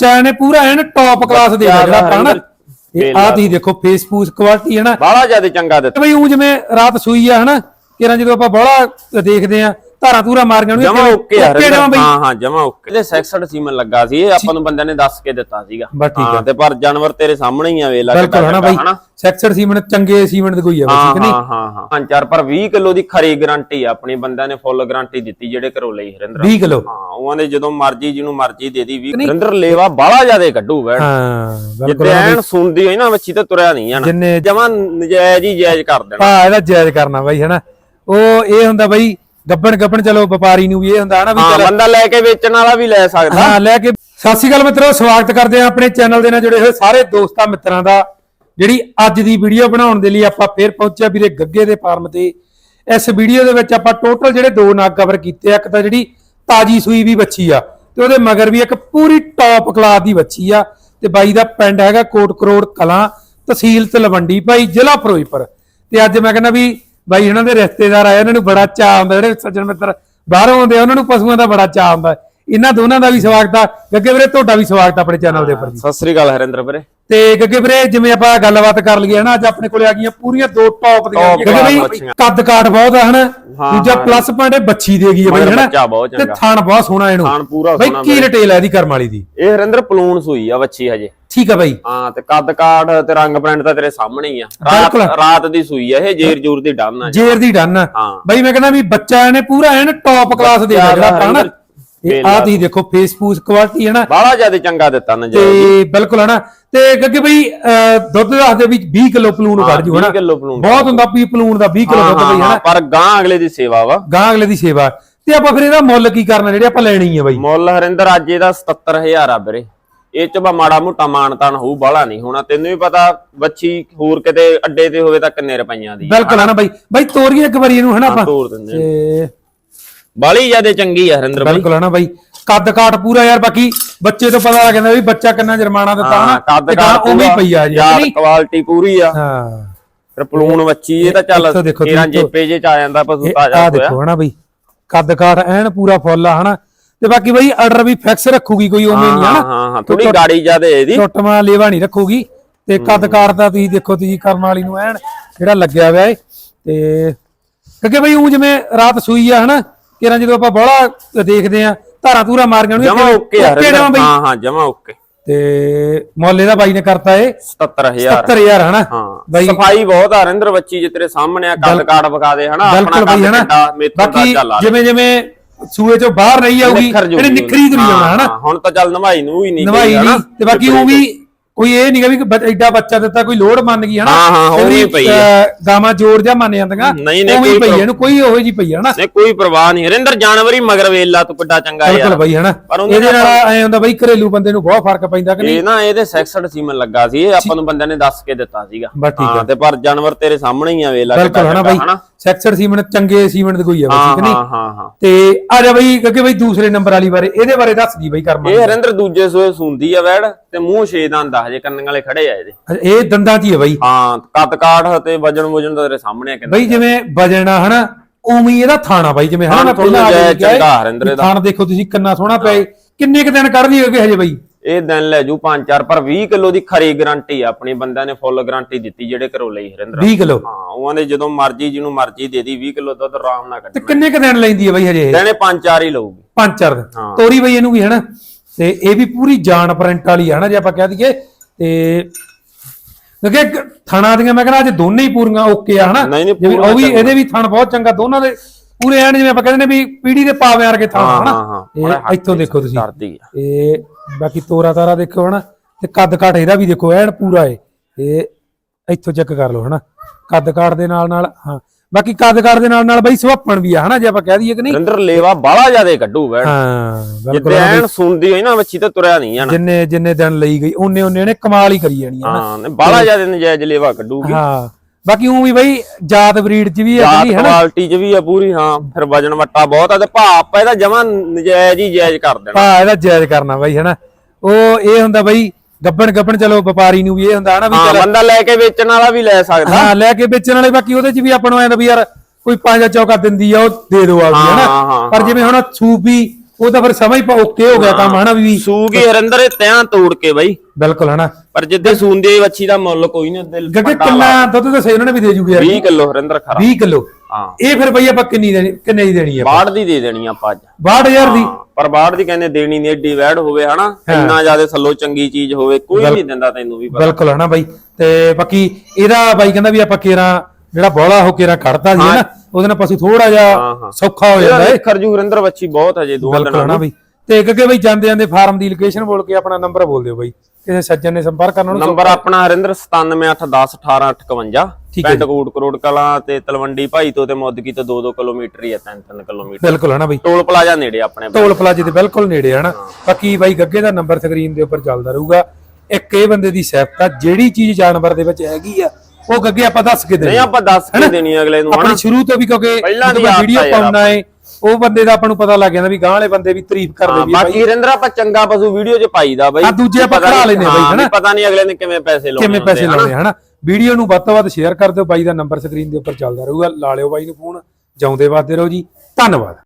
ਬੱਚਾ ਨੇ ਪੂਰਾ ਐਨ ਟੌਪ ਕਲਾਸ ਦੇ ਬੱਚਾ ਜਿਹੜਾ ਹਰਿੰਦਰ ਇਹ ਆ ਤੁਸੀਂ ਦੇਖੋ ਫੇਸਬੁੱਕ ਕੁਆਲਿਟੀ ਹੈ ਨਾ। ਬਾਹਲਾ ਜ਼ਿਆਦਾ ਚੰਗਾ ਦਿੱਤਾ। ਬਈ ਉਹ ਜਿਵੇਂ ਰਾਤ ਸੂਈ ਆ ਹਨਾ ਕਿਰਾਂ ਜਦੋਂ ਆਪਾਂ ਬੋਲਾ ਦੇਖਦੇ ਆ ਧਾਰਾਂ ਧੂਰਾ ਮਾਰੀਆਂ ਨੂੰ ਜਮਾ ਓਕੇ ਆ ਬਈ। ਹਾਂ ਹਾਂ ਜਮਾ ਓਕੇ। ਇਹਦੇ 66 ਸੀਮਨ ਲੱਗਾ ਸੀ ਇਹ ਆਪਾਂ ਨੂੰ ਬੰਦਿਆਂ ਨੇ ਦੱਸ ਕੇ ਦਿੱਤਾ ਸੀਗਾ। ਹਾਂ ਤੇ ਪਰ ਜਾਨਵਰ ਤੇਰੇ ਸਾਹਮਣੇ ਹੀ ਆ ਵੇਲਾ ਬਿਲਕੁਲ ਹਨਾ ਬਈ। ਸੈਕਸਰ ਸੀਮੈਂਟ ਚੰਗੇ ਸੀਮੈਂਟ ਦੀ ਕੋਈ ਆ ਠੀਕ ਨਹੀਂ ਹਾਂ ਹਾਂ ਹਾਂ। ਚਾਰ ਪਰ 20 ਕਿਲੋ ਦੀ ਖਰੀ ਗਾਰੰਟੀ ਆ ਆਪਣੀ ਬੰਦਿਆਂ ਨੇ ਫੁੱਲ ਗਾਰੰਟੀ ਦਿੱਤੀ ਜਿਹੜੇ ਘਰੋਂ ਲਈ ਹਰਿੰਦਰ। 20 ਕਿਲੋ। ਹਾਂ ਉਹਨਾਂ ਦੇ ਜਦੋਂ ਮਰਜ਼ੀ ਜਿਹਨੂੰ ਮਰਜ਼ੀ ਦੇ ਦੀ ਵੀ ਹਰਿੰਦਰ ਲੇਵਾ ਬਾਹਲਾ ਜਿਆਦੇ ਕੱਢੂ ਬੈਠ ਹਾਂ ਬਿਲਕੁਲ ਜਿੱਤੇ ਐਨ ਸੁਣਦੀ ਹੋਈ ਨਾ ਬੱਚੀ ਤੇ ਤੁਰਿਆ ਨਹੀਂ ਜਾਣਾ। ਜਿੰਨੇ ਜਮਾ ਨਜਾਇਜ਼ ਹੀ ਜਾਇਜ਼ ਕਰ ਦੇਣਾ। ਹਾਂ ਇਹਦਾ ਜਾਇਜ਼ ਕਰਨਾ ਬਈ ਹਨਾ। ਉਹ ਇਹ ਹੁੰਦਾ ਬਈ ਗੱਬਣ ਗੱਬਣ ਚਲੋ ਵਪਾਰੀ ਨੂੰ ਵੀ ਇਹ ਹੁੰਦਾ ਹਨਾ ਵੀ ਹਾਂ ਚੱਲ ਬੰਦਾ ਲੈ ਕੇ ਵੇਚਣ ਵਾਲਾ ਵੀ ਲੈ ਸਕਦਾ। ਹਾਂ ਲੈ ਕੇ ਸਤਿ ਸ਼੍ਰੀ ਅਕਾਲ ਮਿੱਤਰੋ ਸਵਾਗਤ ਕਰਦੇ ਆ ਆਪਣੇ ਚੈਨਲ ਦੇ ਨਾਲ ਜੁੜੇ ਹੋਏ ਸਾਰੇ ਦੋਸਤਾਂ ਮਿੱਤਰਾਂ ਦਾ। ਜਿਹੜੀ ਅੱਜ ਦੀ ਵੀਡੀਓ ਬਣਾਉਣ ਦੇ ਲਈ ਆਪਾਂ ਫੇਰ ਪਹੁੰਚਿਆ ਵੀਰੇ ਗੱਗੇ ਦੇ ਫਾਰਮ ਤੇ। ਇਸ ਵੀਡੀਓ ਦੇ ਵਿੱਚ ਆਪਾਂ ਟੋਟਲ ਜਿਹੜੇ ਦੋ ਨਾਗ ਕਵਰ ਕੀਤੇ ਆ ਇੱਕ ਤਾਂ ਜਿਹੜੀ ਤਾਜੀ ਸੂਈ ਵੀ ਬੱਚੀ ਆ ਤੇ ਉਹਦੇ ਮਗਰ ਵੀ ਇੱਕ ਪੂਰੀ ਟੌਪ ਕਲਾਸ ਦੀ ਬੱਚੀ ਆ ਤੇ ਬਾਈ ਦਾ ਪਿੰਡ ਹੈਗਾ ਕੋਟ ਕਰੋੜ ਕਲਾਂ ਤਹਿਸੀਲ ਤਲਵੰਡੀ ਭਾਈ ਜ਼ਿਲ੍ਹਾ ਫਿਰੋਜ਼ਪੁਰ। ਤੇ ਅੱਜ ਮੈਂ ਕਹਿੰਦਾ ਵੀ ਬਾਈ ਇਹਨਾਂ ਦੇ ਰਿਸ਼ਤੇਦਾਰ ਆਏ ਉਹਨਾਂ ਨੂੰ ਬੜਾ ਚਾਅ ਹੁੰਦਾ ਜਿਹੜੇ ਸੱਜਣ ਮਿੱਤਰ ਬਾਹਰੋਂ ਆਉਂਦੇ ਆ ਉਹਨਾਂ ਨੂੰ ਪਸ਼ੂਆਂ ਦਾ ਬੜਾ ਚਾਅ ਹੁੰਦਾ ਇਹਨਾਂ ਦੋਨਾਂ ਦਾ ਵੀ ਸਵਾਗਤ ਆ ਗੱਗੇ ਵੀਰੇ ਤੁਹਾਡਾ ਵੀ ਸਵਾਗਤ ਆ ਆਪਣੇ ਚੈਨਲ ਦੇ ਉੱਪਰ ਜੀ ਸਤਿ ਸ੍ਰੀ ਅਕਾਲ ਹਰਿੰਦਰ ਵੀਰੇ ਤੇ ਗੱਗੇ ਵੀਰੇ ਜਿਵੇਂ ਆਪਾਂ ਗੱਲਬਾਤ ਕਰ ਲਈਏ ਨਾ ਅੱਜ ਆਪਣੇ ਕੋਲੇ ਆ ਗਈਆਂ ਪੂਰੀਆਂ ਦੋ ਟੌਪ ਦੀਆਂ ਗੱਗੇ ਬਈ। ਕੱਦ ਕਾਠ ਬਹੁਤ ਆ ਹਨਾ ਦੂਜਾ। ਪਲੱਸ ਪੁਆਇੰਟ ਬੱਚੀ ਦੇ ਗਈ ਹੈ ਬਈ ਹਨਾ ਤੇ। ਥਣ ਬਹੁਤ ਸੋਹਣਾ ਇਹਨੂੰ ਬਈ ਕੀ। ਰਿਟੇਲ ਹੈ ਇਹਦੀ ਕਰਮ ਵਾਲੀ ਦੀ ਇਹ ਹਰਿੰਦਰ ਪਲੂਣ ਸੂਈ ਆ ਬੱਚੀ ਹਜੇ ਠੀਕ ਆ ਬਾਈ। ਹਾਂ ਤੇ ਕੱਦ ਕਾਠ ਤੇ ਰੰਗ ਪ੍ਰਿੰਟ ਤਾਂ ਤੇਰੇ ਸਾਹਮਣੇ ਹੀ ਆ। ਰਾਤ ਬਿਲਕੁਲ। ਰਾਤ ਦੀ ਸੂਈ ਆ ਇਹ ਜੇਰ ਜੂਰ ਦੀ ਡੰਨ ਆ ਜੇਰ ਦੀ ਡਨ। ਹਾਂ। ਬਈ ਮੈਂ ਕਹਿੰਦਾ ਵੀ ਬੱਚਾ ਇਹਨੇ ਪੂਰਾ ਐਨ ਟੌਪ ਕਲਾਸ ਦੇ ਬੱਚਾ ਜਿਹੜਾ ਇਹ ਆ ਤੁਸੀਂ ਦੇਖੋ ਫੇਸਬੁੱਕ ਕੁਆਲਿਟੀ ਹੈ ਨਾ। ਬਾਹਲਾ ਜ਼ਿਆਦਾ ਚੰਗਾ ਦਿੱਤਾ ਨਾ ਤੇ ਬਿਲਕੁਲ ਹਨਾ। ਤੇ ਗੱਗੇ ਬਈ ਅਹ, ਦੁੱਧ ਦੱਸਦੇ ਵੀ 20 ਕਿਲੋ ਪਲੂਣ ਕੱਢ ਜੂ ਹਨਾ। 20 ਕਿਲੋ ਪਲੂਣ ਬਹੁਤ ਹੁੰਦਾ ਵੀ ਪਲੂਣ ਦਾ 20 ਕਿਲੋ ਦੁੱਧ ਬਈ ਹਨਾ। ਪਰ ਗਾਂ ਅਗਲੇ ਦੀ ਸੇਵਾ ਵਾ। ਗਾਂ ਅਗਲੇ ਦੀ ਸੇਵਾ। ਤੇ ਆਪਾਂ ਫਿਰ ਇਹਦਾ ਮੁੱਲ ਕੀ ਕਰਨਾ ਜਿਹੜੇ ਆਪਾਂ ਲੈਣੀ ਹੈ ਬਈ? ਮੁੱਲ ਹਰਿੰਦਰ ਅੱਜ ਇਹਦਾ 77000 ਆ ਵੀਰੇ। ਇਹ ਚ ਬਾ ਮਾੜਾ ਮੋਟਾ ਮਾਨਤਾਨ ਹੋਊ ਬਾਹਲਾ ਨਹੀਂ ਹੋਣਾ। ਤੈਨੂੰ ਵੀ ਪਤਾ ਬੱਚੀ ਹੋਰ ਕਿਤੇ ਅੱਡੇ ਤੇ ਹੋਵੇ ਤਾਂ ਕਿੰਨੇ ਰੁਪਈਆਂ ਦੀ ਆ। ਬਿਲਕੁਲ ਹਨਾ ਬਈ। ਬਈ ਤੋਰੀਏ ਇੱਕ ਵਾਰੀ ਇਹਨੂੰ ਹਨਾ ਆਪਾਂ? ਤੋਰ ਦਿੰਦੇ ਬਾਲੀ ਜਿਆਦੇ ਚੰਗੀ ਆ ਹਰਿੰਦਰ ਬਾਈ। ਬਿਲਕੁਲ ਹਨਾ ਬਈ। ਕੱਦ ਕਾਠ ਪੂਰਾ ਯਾਰ ਬਾਕੀ ਬੱਚੇ ਤੋਂ ਪਤਾ ਲੱਗਦਾ ਵੀ ਬੱਚਾ ਕਿੰਨਾ ਜੁਰਮਾਨਾ ਦਿੱਤਾ ਹਨਾ? ਕੱਦ ਕਾਠ ਉਵੇਂ ਹੀ ਪਈ ਆ ਜੀ। ਯਾਰ? ਕੁਆਲਿਟੀ ਪੂਰੀ ਆ। ਹਾਂ। ਫਿਰ ਪਲੂਣ ਬੱਚੀ ਇਹ ਤਾਂ ਚੱਲ ਇੱਥੋਂ ਦੇਖੋ ਤੇਰਾ ਤੁਸੀਂ ਜੇਪੇ ਜੇ ਚ ਆ ਜਾਂਦਾ ਪਸ਼ੂ ਤਾਜ਼ਾ ਆ ਹੋਇਆ। ਦੇਖੋ ਹਨਾ ਬਈ? ਕੱਦ ਕਾਠ ਐਨ ਪੂਰਾ ਫੁੱਲ ਆ ਹਨਾ? ਤੇ ਬਾਕੀ ਬਈ ਆਰਡਰ ਵੀ ਫਿਕਸ ਰੱਖੂਗੀ ਕੋਈ ਉਵੇਂ ਨਹੀਂ ਹਾਂ ਹਾਂ ਹਾਂ ਥੋੜੀ ਗਾੜੀ ਜਿਆਦੇ ਇਹਦੀ। ਟੁੱਟਵਾ ਲੇਵਾ ਨਹੀਂ ਰੱਖੂਗੀ। ਤੇ ਕੱਦ ਦਾ ਤੁਸੀਂ ਦੇਖੋ ਤੁਸੀਂ ਕਰਮ ਵਾਲੀ ਨੂੰ ਐਨ ਜਿਹੜਾ ਲੱਗਿਆ ਹੋਇਆ ਏ। ਤੇ ਕਿਉਂਕਿ ਬਈ ਉਹ ਜਿਵੇਂ ਰਾਤ ਸੂਈ ਆ ਹਨਾ? ਕਿਰਾਂ ਜਦੋਂ ਆਪਾਂ ਬੋਲਾ ਦੇਖਦੇ ਆ ਧਾਰਾਂ ਧੂਰਾ ਮਾਰੀਆਂ ਨੂੰ ਜਮਾ ਓਕੇ ਆ ਹਾਂ ਹਾਂ ਜਮਾ ਓਕੇ। ਤੇ ਮੁੱਲ ਇਹਦਾ ਬਾਈ ਨੇ ਕਰਤਾ ਏ। 77000 70000 ਹਨਾ? ਬਾਈ ਸਫ਼ਾਈ ਬਹੁਤ ਆ ਰਿੰਦਰ ਬੱਚੀ ਜੇ ਤੇਰੇ ਸਾਹਮਣੇ ਆ ਕੱਦ ਕਾੜ ਵਿਖਾ ਦੇ ਹਨਾ? ਆਪਣਾ ਹਨਾ? ਕੱਦ ਮੇਥੋਂ ਦਾ ਚੱਲ ਆ ਜਿਵੇਂ ਜਿਵੇਂ ਸੂਏ ਚੋਂ ਬਾਹਰ ਨਹੀਂ ਆਊਗੀ ਨਿਖਰ ਇਹਨੇ ਨਿਖਰੀ ਤੁਰੀ ਜਾਣਾ ਹਨਾ? ਹਾਂ, ਹੁਣ ਤਾਂ ਚੱਲ ਨਵਾਈ ਨੂੰ ਹੀ ਨਹੀਂ ਨਵਾਈ ਨਹੀਂ ਤੇ ਬਾਕੀ ਉਹ ਵੀ ਕੋਈ ਇਹ ਵੀ ਬ- ਐਡਾ ਬੱਚਾ ਦਿੱਤਾ ਕੋਈ ਲੋੜ ਮੰਨ ਗਈ ਹਨਾ? ਹਾਂ, ਹਾਂ, ਹੀ ਵਾਰੀ, ਪਈ ਅਹ, ਗਾਵਾਂ ਜੋੜ ਜਾ ਮੰਨ ਜਾਂਦੀਆਂ। ਨਹੀਂ, ਨਹੀਂ, ਹੀ ਕੋਈ ਪਈ ਇਹਨੂੰ ਕੋਈ ਉਹੋ ਜੀ ਪਈ ਹਨਾ? ਨੇ ਕੋਈ ਪਰਵਾਹ ਨਹੀਂ। ਰਿੰਦਰ ਜਾਨਵਰੀ ਮਗਰ ਵੇਲਾ ਤੂੰ ਕਿੱਡਾ ਚੰਗਾ ਬਿਲਕੁਲ ਯਾਰ। ਬਈ ਹਨਾ? ਇਹਦੇ ਨਾਲ ਐ ਹੁੰਦਾ ਬਈ ਘਰੇਲੂ ਬੰਦੇ ਨੂੰ ਬਹੁਤ ਫ਼ਰਕ ਪੈਂਦਾ ਕਿ ਨਹੀਂ? ਇਹ ਨਾ ਇਹਦੇ 66 ਸੀਮਨ ਲੱਗਾ ਸੀ ਇਹ ਆਪਾਂ ਨੂੰ ਬੰਦਿਆਂ ਨੇ ਦੱਸ ਕੇ ਦਿੱਤਾ ਸੀਗਾ। ਹਾਂ ਤੇ ਪਰ ਜਾਨਵਰ ਤੇਰੇ ਸਾਹਮਣੇ ਹੀ ਆ ਵੇਲਾ ਬਿਲਕੁਲ ਹਨਾ ਬਈ? ਹਨਾ? ਸੈਕਸਰ ਸੀਮੈਂਟ ਚੰਗੇ ਸੀਮੈਂਟ ਦੀ ਕੋਈ ਆ ਹਾਂ ਠੀਕ ਨਹੀਂ? ਹਾਂ ਹਾਂ ਹਾਂ। ਤੇ ਆ ਜਾ ਬਈ ਕਿਉਂਕਿ ਬਈ ਦੂਸਰੇ ਨੰਬਰ ਵਾਲੀ ਬਾਰੇ ਇਹਦੇ ਬਾਰੇ ਦੱਸ ਦੀ ਬਈ ਕਰਮਾ ਇਹ ਹਰਿੰਦਰ ਦੂਜੇ ਸੋਏ ਸੁੰਦੀ ਆ ਵੈੜ ਤੇ ਮੂੰਹ ਛੇ ਦੰਦ ਆ ਹਜੇ ਕੰਨਾਂ ਵਾਲੇ ਖੜੇ ਆ ਇਹਦੇ। ਇਹ ਦੰਦਾਂ 'ਚ ਹੀ ਬਈ? ਹਾਂ ਕੱਦ ਕਾਠ ਤੇ ਵਜਨ ਵਜਨ ਤਾਂ ਤੇਰੇ ਸਾਹਮਣੇ ਆ ਕਿੰਨਾ ਬਈ ਜਿਵੇਂ ਵਜਣ ਹਨਾ? ਉਵੇਂ ਹੀ ਇਹਦਾ ਥਾਣਾ ਬਾਈ ਜਿਵੇਂ ਹਨਾ? ਮੈਂ ਪਹਿਲਾਂ ਆ ਕਿਹਾ ਚੰਗਾ ਹਰਿੰਦਰ ਇਹਦਾ। ਥਾਣ ਦੇਖੋ ਤੁਸੀਂ ਕਿੰਨਾ ਸੋਹਣਾ ਪਿਆ। ਕਿੰਨੇ ਕੁ ਦਿਨ ਕੱਢਦੀ ਹੋਗੇ ਹਜੇ ਬਈ? ਇਹ ਦਿਨ ਲੈ ਜੂ 5-4 ਪਰ 20 ਕਿਲੋ ਦੀ ਖਰੀ ਗਾਰੰਟੀ ਆ। ਆਪਣੀ ਬੰਦਿਆਂ ਨੇ ਫੁੱਲ ਗਾਰੰਟੀ ਦਿੱਤੀ ਜਿਹੜੇ ਘਰੋਂ ਲਈ ਹਰਿੰਦਰ। 20 ਕਿਲੋ? ਹਾਂ ਉਹਨਾਂ ਦੇ ਜਦੋਂ ਮਰਜ਼ੀ ਜਿਹਨੂੰ ਮਰਜ਼ੀ ਦੇ ਦੀ 20 ਕਿਲੋ ਦੁੱਧ ਆਰਾਮ ਨਾਲ ਤੇ ਕੱਢਣਾ ਕਿੰਨੇ ਕੁ ਦਿਨ ਲੈਂਦੀ ਹੈ ਬਈ ਹਜੇ ਇਹ? ਦਿਨੇ 5-4 ਹੀ ਲਊਗੀ। ਪੰਜ ਚਾਰ ਦਿਨ। ਹਾਂ। ਤੋਰੀ ਬਈ ਇਹਨੂੰ ਵੀ ਹਨਾ? ਤੇ ਇਹ ਵੀ ਪੂਰੀ ਜਾਨ ਪ੍ਰਿੰਟ ਵਾਲੀ ਆ ਹਨਾ? ਜੇ ਆਪਾਂ ਕਹਿ ਦਈਏ ਤੇ ਕਿਉਂਕਿ ਥਣਾ ਦੀਆਂ ਮੈਂ ਕਹਿੰਦਾ ਅੱਜ ਦੋਨੇ ਹੀ ਪੂਰੀਆਂ ਓਕੇ ਆ ਹਨਾ? ਨਹੀਂ, ਨਹੀਂ, ਜਿਵੇਂ ਉਹ ਵੀ। ਇਹਦੇ ਵੀ ਥਣ ਬਹੁਤ ਚੰਗਾ ਦੋਨਾਂ ਦੇ ਪੂਰੇ ਐਨ ਜਿਵੇਂ ਆਪਾਂ ਕਹਿੰਦੇ ਨੇ ਵੀ ਪੀੜੀ ਦੇ ਪਾਵੇਂ ਵਰਗੇ ਥਣ ਹਾਂ ਹਨਾ? ਹਾਂ ਹਾਂ ਇਹ ਇੱਥੋਂ ਦੇਖੋ ਤੁਸੀਂ। ਕਰਦੀ ਆ। ਇਹ ਬਾਕੀ ਤੋਰਾ ਤਾਰਾ ਦੇਖੋ ਹਨਾ? ਤੇ ਕੱਦ ਕਾਠ ਇਹਦਾ ਵੀ ਦੇਖੋ ਐਨ ਪੂਰਾ ਏ। ਇਹ ਇੱਥੋਂ ਚੈੱਕ ਕਰ ਲਓ ਹਨਾ? ਕੱਦ ਕਾਠ ਦੇ ਨਾਲ ਨਾਲ ਹਾਂ। ਬਾਕੀ ਕੱਦ ਕਾਠ ਦੇ ਨਾਲ ਨਾਲ ਬਈ ਸੁਹੱਪਣ ਵੀ ਆ ਹਨਾ ਜੇ ਆਪਾਂ ਕਹਿ ਦਈਏ ਕਿ ਨਹੀਂ? ਹਰਿੰਦਰ ਲੇਵਾ ਬਾਹਲਾ ਜਿਆਦੇ ਕੱਢੂ ਵੈੜ ਹਾਂ ਬਿਲਕੁਲ ਜਿੱਤੇ ਐਨ ਸੁਣਦੀ ਹੋਈ ਨਾ ਬੱਚੀ ਤੇ ਤੁਰਿਆ ਨਹੀਂ ਜਾਣਾ। ਜਿੰਨੇ ਜਿੰਨੇ ਦਿਨ ਲਈ ਗਈ ਉਹਨੇ ਉਹਨੇ ਨੇ ਕਮਾਲ ਹੀ ਕਰੀ ਜਾਣੀ ਆ ਹਾਂ ਬਾਹਲਾ ਜਿਆਦੇ ਨਜਾਇਜ਼ ਲੇਵਾ ਕੱਢੂਗੀ। ਹਾਂ ਬਾਕੀ ਉਹ ਵੀ ਬਈ ਜਾਤ ਬਰੀਡ ਚ ਵੀ ਹੈ ਜਿਹੜੀ ਹਨਾ। ਕੁਆਲਿਟੀ ਚ ਵੀ ਆ ਪੂਰੀ ਹਾਂ ਫਿਰ ਵਜਨ ਵੱਟਾ ਬਹੁਤ ਆ ਤੇ ਭਾਅ ਆਪਾਂ ਇਹਦਾ ਜਮਾਂ ਨਜਾਇਜ਼ ਹੀ ਜਾਇਜ਼ ਕਰ ਦੇਣਾ। ਹਾਂ ਇਹਦਾ ਜਾਇਜ਼ ਕਰਨਾ ਬਈ ਹਨਾ। ਉਹ ਇਹ ਹੁੰਦਾ ਬਈ ਗੱਬਣ ਗੱਬਣ ਚਲੋ ਵਪਾਰੀ ਨੂੰ ਵੀ ਇਹ ਹੁੰਦਾ ਹਨਾ ਵੀ ਹਾਂ ਚੱਲ ਬੰਦਾ ਲੈ ਕੇ ਵੇਚਣ ਵਾਲਾ ਵੀ ਲੈ ਸਕਦਾ। ਹਾਂ ਲੈ ਕੇ ਵੇਚਣ ਵਾਲੇ ਬਾਕੀ ਉਹਦੇ ਚ ਵੀ ਆਪਾਂ ਨੂੰ ਐਂ ਵੀ ਯਾਰ ਕੋਈ ਪੰਜਾ ਚੌਕਾ ਦਿੰਦੀ ਆ ਉਹ ਦੇ ਦਿਓ ਆਪਦੀ ਹਾਂ, ਹਨਾ? ਹਾਂ, ਪਰ ਜਿਵੇਂ ਹੁਣ ਸੂਪੀ ਉਹ ਤਾਂ ਫਿਰ ਸਮਝ ਪਾ ਓਕੇ ਹੋ ਗਿਆ ਕੰਮ ਹਨਾ ਵੀ ਸੂਗੀ ਹਰਿੰਦਰ ਇਹ ਤਿਆਂ ਤੋੜ ਕੇ ਬਈ। ਬਿਲਕੁਲ ਹਨਾ। ਪਰ ਜਿੱਦੇ ਸੂੰਦੀ ਵੱਛੀ ਦਾ ਮੁੱਲ ਕੋਈ ਨਹੀਂ ਦਿਲ ਗੱਗੇ ਕਿੰਨਾ ਦੁੱਧ ਦੱਸੇ ਉਹਨਾਂ ਨੇ ਵੀ ਦੇ ਜੂਗੇ ਯਾਰ। 20 ਕਿਲੋ ਹਰਿੰਦਰ ਖਰਾ 20 ਕਿਲੋ। ਹਾਂ। ਇਹ ਫਿਰ ਬਈ ਆਪਾਂ ਕਿੰਨੀ ਦੇਣੀ ਕਿੰਨੇ ਦੀ ਦੇਣੀ ਆ ਬਾੜ ਦੀ ਦੇ ਦੇਣੀ ਆਪਾਂ ਅੱਜ। 62000 ਦੀ। ਹਾਂ, ਪਰ ਬਾੜ ਦੀ ਕਹਿੰਦੇ ਦੇਣੀ ਨਹੀਂ ਏਡੀ ਵੈੜ ਹੋਵੇ ਹਨਾ। ਇੰਨਾ ਜ਼ਿਆਦਾ ਥੱਲੋਂ ਚੰਗੀ ਚੀਜ਼ ਹੋਵੇ ਕੋਈ ਨਹੀਂ ਦਿੰਦਾ ਤੈਨੂੰ ਵੀ ਬਿਲਕੁਲ ਹਨਾ ਬਾਈ। ਤੇ ਬਾਕੀ ਇਹਦਾ ਬਾਈ ਕਹਿੰਦਾ ਵੀ ਆਪਾਂ ਕੇਰਾ ਜਿਹੜਾ ਬੋਲਾ ਹੋ ਕੇਰਾ ਕੱਢਤਾ ਜੀ ਹਨਾ। ਉਹਦੇ ਨਾਲ ਪਸ਼ੂ ਥੋੜਾ ਹਾਂ, ਜਿਹਾ ਹਾਂ। ਸੌਖਾ ਹੋ ਜਾਂਦਾ ਹੈ। ਖਰਜੂ ਹਰਿੰਦਰ ਵੱਛੀ ਬਹੁਤ ਹਜੇ ਦੋ ਬਿਲਕੁਲ ਦਿਨਾਂ ਬਈ। ਤੇ ਅੱਗੇ ਬਈ ਜਾਂਦੇ ਜਾਂਦੇ ਫਾਰਮ ਦੀ ਲੋਕੇਸ਼ਨ ਬੋਲ ਕੇ ਆਪਣਾ ਨੰਬਰ ਬੋਲ ਦਿਓ ਬਾਈ। ਕਿਸੇ ਸੱਜਣ ਨੇ ਸੰਪਰਕ ਕਰਨਾ ਉਹਨੂੰ ਨੰਬਰ ਆਪਣਾ ਹਰਿੰਦਰ 9781101858 ਠੀਕ ਹੈ ਪਿੰਡ ਕੋਟ ਕਰੋੜ ਕਲਾਂ ਤੇ ਤਲਵੰਡੀ ਭਾਈ ਤੋਂ ਤੇ ਮੁੱਦਕੀ ਤੋਂ 2-2 ਕਿਲੋਮੀਟਰ ਹੀ ਹੈ 3-3 ਕਿਲੋਮੀਟਰ। ਬਿਲਕੁਲ ਹਨਾ ਬਈ। ਟੋਲ ਪਲਾਜ਼ਾ ਨੇੜੇ ਆਪਣੇ ਟੋਲ ਪਲਾਜ਼ੇ ਦੇ ਬਿਲਕੁਲ ਨੇੜੇ ਹਨਾ ਬਾਕੀ ਬਾਈ ਗੱਗੇ ਦਾ ਨੰਬਰ ਸਕਰੀਨ ਦੇ ਉੱਪਰ ਚੱਲਦਾ ਰਹੂਗਾ। ਇੱਕ ਇਹ ਬੰਦੇ ਦੀ ਸਿਫਤ ਆ ਜਿਹੜੀ ਚੀਜ਼ ਜਾਨਵਰ ਦੇ ਵਿੱਚ ਹੈਗੀ ਆ ਉਹ ਗੱਗੇ ਆਪਾਂ ਦੱਸ ਕੇ ਦੇਣੀ ਨਹੀਂ ਆਪਾਂ ਦੱਸ ਕੇ ਦੇਣੀ ਆ ਅਗਲੇ ਨੂੰ ਆਪਣੀ ਸ਼ੁਰੂ ਤੋਂ ਵੀ ਕਿਉਂਕਿ ਪਹਿਲਾਂ ਦੀ ਵੀਡੀਓ ਪਾਉਣਾ ਹੈ ਉਹ ਬੰਦੇ ਦਾ ਆਪਾਂ ਨੂੰ ਪਤਾ ਲੱਗ ਜਾਂਦਾ ਵੀ ਗਾਂ ਵਾਲੇ ਬੰਦੇ ਵੀ ਤਾਰੀਫ ਕਰਦੇ ਵੀ ਬਾਕੀ ਹਰਿੰਦਰ ਆਪਾਂ ਚੰਗਾ ਪਸ਼ੂ ਵੀਡੀਓ 'ਚ ਪਾਈਦਾ ਬਾਈ। ਆ ਦੂਜੇ ਆਪਾਂ ਖੜਾ ਲੈਨੇ ਬਾਈ, ਹਨਾ? ਪਤਾ ਨਹੀਂ ਅਗਲੇ ਨੇ ਕਿਵੇਂ ਪੈਸੇ ਲਾਉਣੇ ਕਿਵੇਂ ਪੈਸੇ ਲਾਉਣੇ ਹਨਾ? ਵੀਡੀਓ ਨੂੰ ਵੱਧ ਤੋਂ ਵੱਧ ਸ਼ੇਅਰ ਕਰ ਦਿਓ ਬਾਈ ਦਾ ਨੰਬਰ ਸਕਰੀਨ ਦੇ ਉੱਪਰ ਚੱਲਦਾ ਰਹੂਗਾ। ਲਾ ਲਿਓ ਬਾਈ ਨੂੰ ਫੋਨ ਜਾਉਂਦੇ ਵਾਦੇ ਰਹੋ ਜੀ। ਧੰਨਵਾਦ।